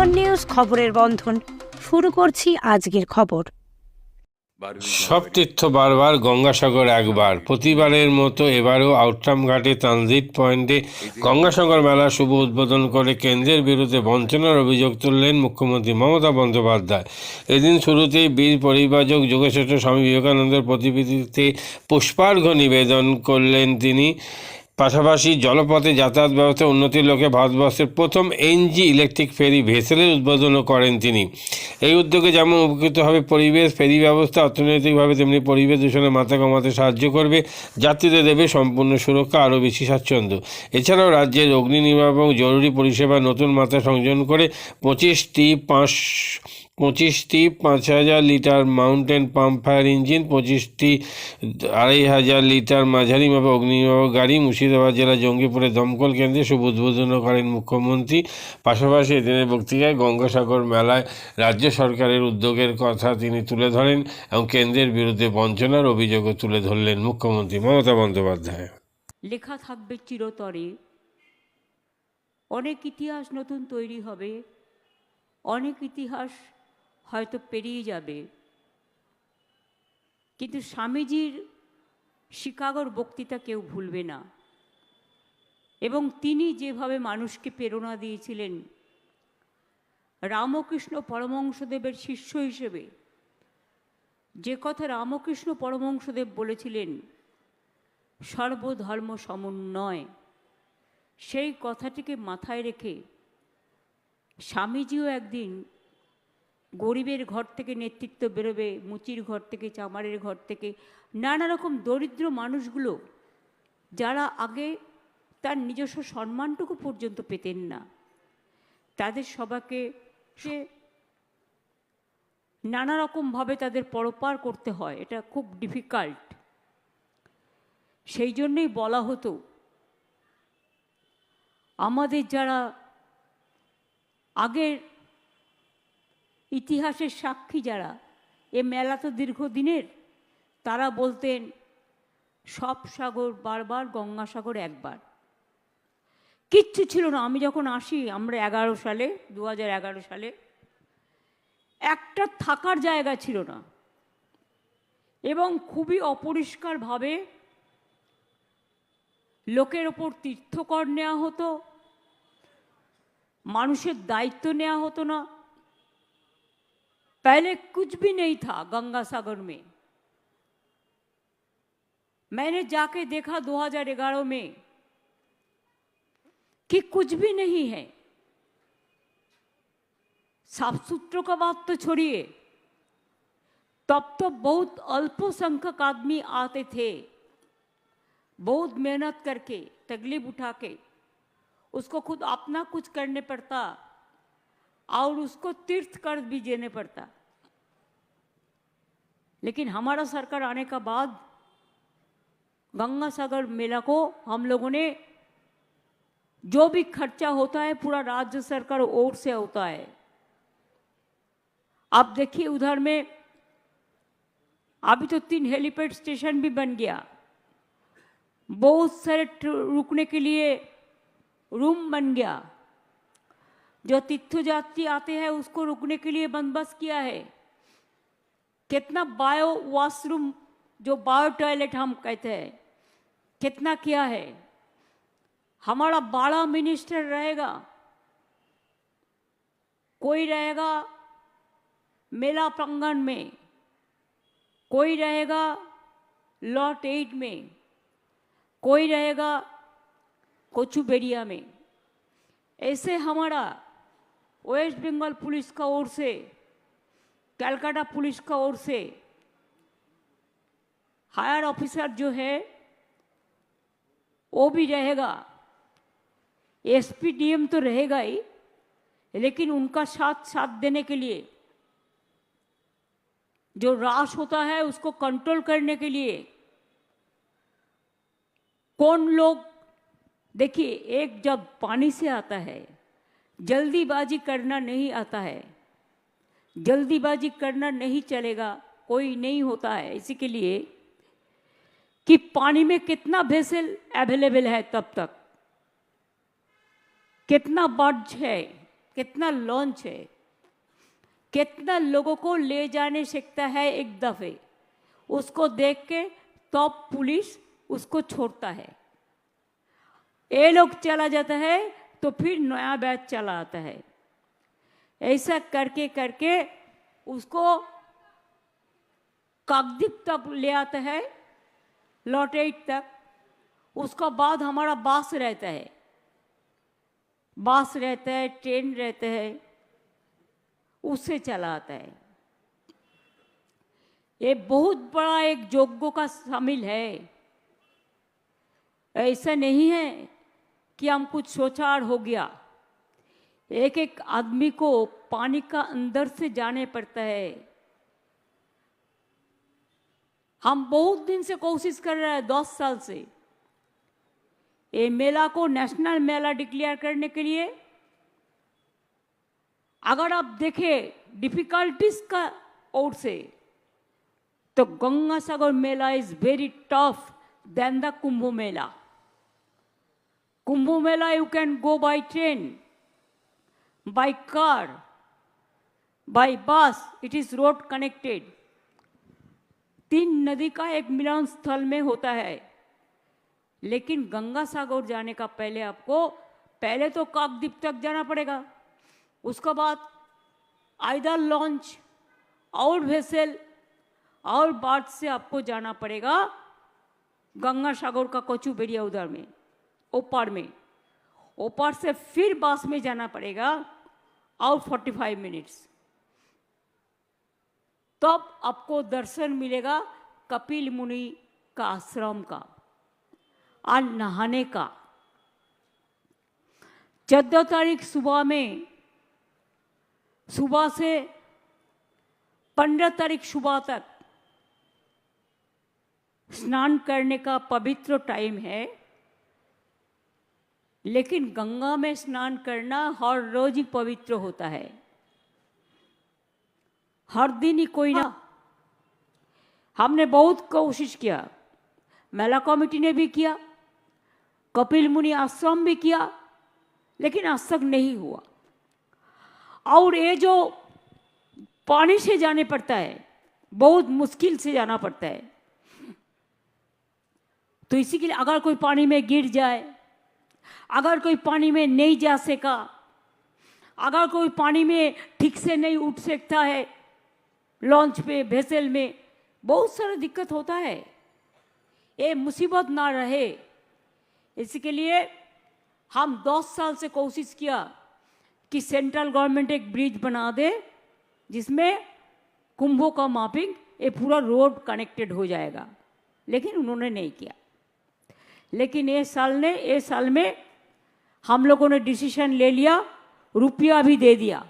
বন্ধন news খবরের বন্ধন। শুরু করছি আজকের খবর। সব তীর্থ বারবার গঙ্গাসাগর একবার। প্রতিবারের মতো এবারও আউটরাম ঘাটে ট্রানজিট পয়েন্টে গঙ্গাসাগর মেলা শুভ উদ্বোধন করে কেন্দ্রের বিরুদ্ধে বঞ্চনার অভিযোগ তুললেন মুখ্যমন্ত্রী মমতা বন্দ্যোপাধ্যায়। এদিন শুরুতেই বীর পরিবাজক যোগেশ্বর স্বামী বিবেকানন্দের প্রতিকৃতিতে পুষ্পার্ঘ্য নিবেদন করলেন তিনি। পাশাপাশি জলপথে যাতায়াত ব্যবস্থা উন্নতির লক্ষ্যে ভারতবর্ষের প্রথম এনজি ইলেকট্রিক ফেরি ভেসেলের উদ্বোধনও করেন তিনি। এই উদ্যোগে যেমন উপকৃত হবে পরিবেশ, ফেরি ব্যবস্থা অর্থনৈতিকভাবে তেমনি পরিবেশ দূষণের মাথা কমাতে সাহায্য করবে, যাত্রীদের দেবে সম্পূর্ণ সুরক্ষা আরও বেশি স্বাচ্ছন্দ্য। এছাড়াও রাজ্যের অগ্নি নির্বাপক জরুরি পরিষেবা নতুন মাত্রা সংযোজন করে পঁচিশটি পাঁচ পঁচিশটি, পাঁচ হাজার litre mountain pump fire engine, পঁচিশটি, আড়াই হাজার লিটার মাঝারি মাপে অগ্নিনির্বাপক গাড়ি, মুর্শিদাবাদ জেলা জঙ্গিপুরে দমকল কেন্দ্রে শুভ উদ্বোধন করেন মুখ্যমন্ত্রী। পাশাপাশি এদিনের বক্তৃতায় গঙ্গাসাগর মেলায় রাজ্য সরকারের উদ্যোগের কথা তিনি তুলে ধরেন এবং কেন্দ্রের বিরুদ্ধে বঞ্চনার অভিযোগও তুলে ধরলেন মুখ্যমন্ত্রী মমতা বন্দ্যোপাধ্যায়। লেখা থাকবে চিরতরে। অনেক ইতিহাস নতুন তৈরি হবে। অনেক ইতিহাস হয়তো পেরিয়ে যাবে। কিন্তু স্বামীজির শিকাগোর বক্তৃতা কেউ ভুলবে না। এবং তিনি যেভাবে মানুষকে প্রেরণা দিয়েছিলেন, রামকৃষ্ণ পরমংশদেবের শিষ্য হিসেবে, যে কথা রামকৃষ্ণ পরমংশদেব বলেছিলেন, সর্বধর্ম সমন্বয়। সেই কথাটিকে মাথায় রেখে স্বামীজিও একদিন গরিবের ঘর থেকে নেতৃত্ব বেরোবে, মুচির ঘর থেকে, চামারের ঘর থেকে, নানা রকম দরিদ্র মানুষগুলো যারা আগে তার নিজস্ব সম্মানটুকু পর্যন্ত পেতেন না। তাদের সবাকে সে নানা রকমভাবে তাদের পরপার করতে হয়, এটা খুব ডিফিকাল্ট সেই জন্যই বলা হতো, আমাদের যারা আগের ইতিহাসের সাক্ষী যারা, এ মেলা তো দীর্ঘদিনের। তারা বলতেন, সব সাগর বারবার গঙ্গাসাগর একবার। কিচ্ছু ছিল না, আমি যখন আসি, আমরা এগারো সালে দু সালে, একটা থাকার জায়গা ছিল না। এবং খুবই অপরিষ্কারভাবে লোকের ওপর তীর্থকর নেওয়া হতো, মানুষের দায়িত্ব নেওয়া হতো না। पहले कुछ भी नहीं था गंगा सागर में। मैंने जाके देखा 2011 में कि कुछ भी नहीं है। साफ़ सुथरों का बात तो छोड़िए। तब तो बहुत अल्पसंख्यक आदमी आते थे। बहुत मेहनत करके, तकलीफ़ उठा के उसको खुद अपना कुछ करने पड़ता। और उसको तीर्थ कर भी देने पड़ता। लेकिन हमारा सरकार आने का बाद गंगा सागर मेला को हम लोगों ने जो भी खर्चा होता है, पूरा राज्य सरकार ओर से होता है। आप देखिए उधर में, अभी तो तीन हेलीपैड स्टेशन भी बन गया। बहुत सारे रुकने के लिए रूम बन गया। जो तीर्थयात्री आते हैं, उसको रुकने के लिए बंदोबस्त किया है। कितना बायो वॉशरूम, जो बायो टॉयलेट हम कहते हैं, कितना किया है। हमारा बड़ा मिनिस्टर रहेगा। कोई रहेगा मेला प्रांगण में, कोई रहेगा लॉट एट में, कोई रहेगा कोचुबेरिया में। ऐसे हमारा वेस्ट बंगाल पुलिस का ओर से कलकत्ता पुलिस का ओर से, हायर ऑफिसर जो है, वो भी रहेगा। एसपीडीएम तो रहेगा ही, लेकिन उनका साथ साथ देने के लिए, जो राश होता है उसको कंट्रोल करने के लिए, कौन लोग, देखिए, एक जब पानी से आता है जल्दीबाजी करना नहीं आता है। जल्दीबाजी करना नहीं चलेगा, कोई नहीं होता है। इसी के लिए कि पानी में कितना वेसल अवेलेबल है तब तक। कितना बर्ज है, कितना लॉन्च है, कितना लोगों को ले जाने सकता है एक दफे, उसको देख के तब पुलिस उसको छोड़ता है। ये लोग चला जाता है तो फिर नया बैच चला आता है। ऐसा करके करके उसको काकद्वीप तक ले आता है लॉटेट तक। उसका बाद हमारा बास रहता है। बास रहता है, ट्रेन रहता है, उससे चला आता है। ये बहुत बड़ा एक जोग्गों का शामिल है। ऐसा नहीं है कि हम कुछ सोचार हो गया। एक एक आदमी को पानी का अंदर से जाने पड़ता है। हम बहुत दिन से कोशिश कर रहे हैं, दस साल से। ये मेला को नेशनल मेला डिक्लेयर करने के लिए, अगर आप देखें डिफिकल्टीज का ओर से तो Ganga Sagar mela is very tough than the Kumbh mela. Kumbh mela you can go by train by car by bus it is road connected तीन नदी का एक मिलन स्थल में होता है। लेकिन गंगा सागर जाने का पहले आपको, पहले तो काकद्वीप तक जाना पड़ेगा। उसके बाद आइदर लॉन्च, और वेसल और बाढ़ से आपको जाना पड़ेगा गंगा सागर का कोचू बेरिया उधर में। ओपार में। ओपार से फिर बस में जाना पड़ेगा और 45 मिनट्स तब आपको दर्शन मिलेगा कपिल मुनि का आश्रम का और नहाने का। चौदह तारीख सुबह में, सुबह से पंद्रह तारीख सुबह तक स्नान करने का पवित्र टाइम है। लेकिन गंगा में स्नान करना हर रोज ही पवित्र होता है। हर दिन ही कोई ना। हमने बहुत कोशिश किया। मेला कमेटी ने भी किया। कपिल मुनि आश्रम भी किया। लेकिन आज तक नहीं हुआ। और ये जो पानी से जाने पड़ता है, बहुत मुश्किल से जाना पड़ता है। तो इसी के लिए अगर कोई पानी में गिर जाए अगर कोई पानी में नहीं जा सका, अगर कोई पानी में ठीक से नहीं उठ सकता है, लॉन्च पे, भेसल में, बहुत सारा दिक्कत होता है। ये मुसीबत ना रहे। इसके लिए हम 10 साल से कोशिश किया कि सेंट्रल गवर्नमेंट एक ब्रिज बना दे, जिसमें कुंभों का मापिंग ये पूरा रोड कनेक्टेड हो जाएगा। लेकिन उन्होंने नहीं किया। लेकिन ये साल ने ये साल में हम लोगों ने डिसीशन ले लिया, रुपया भी दे दिया।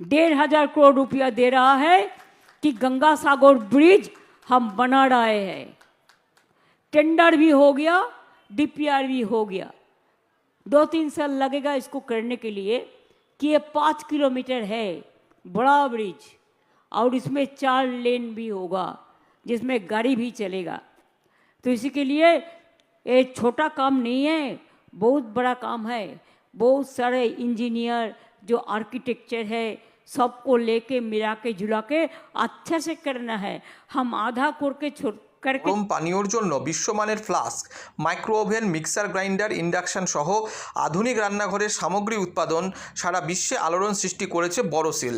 डेढ़ हज़ार करोड़ रुपया दे रहा है कि गंगा सागर ब्रिज हम बना रहे हैं। टेंडर भी हो गया डीपीआर भी हो गया। दो तीन साल लगेगा इसको करने के लिए कि ये पाँच किलोमीटर है, बड़ा ब्रिज और इसमें चार लेन भी होगा, जिसमें गाड़ी भी चलेगा। तो इसी के लिए ये छोटा काम नहीं है बहुत बड़ा काम है बहुत सारे इंजीनियर जो आर्किटेक्चर है सबको लेके मिला के झुला के अच्छा से करना है हम आधा करके छोड़ करके গরম পানীয়র জন্য বিশ্বমানের flask micro oven mixer grinder induction সহ আধুনিক রান্নাঘরের সামগ্রী উৎপাদন সারা বিশ্বে আলোড়ন সৃষ্টি করেছে বড়সিল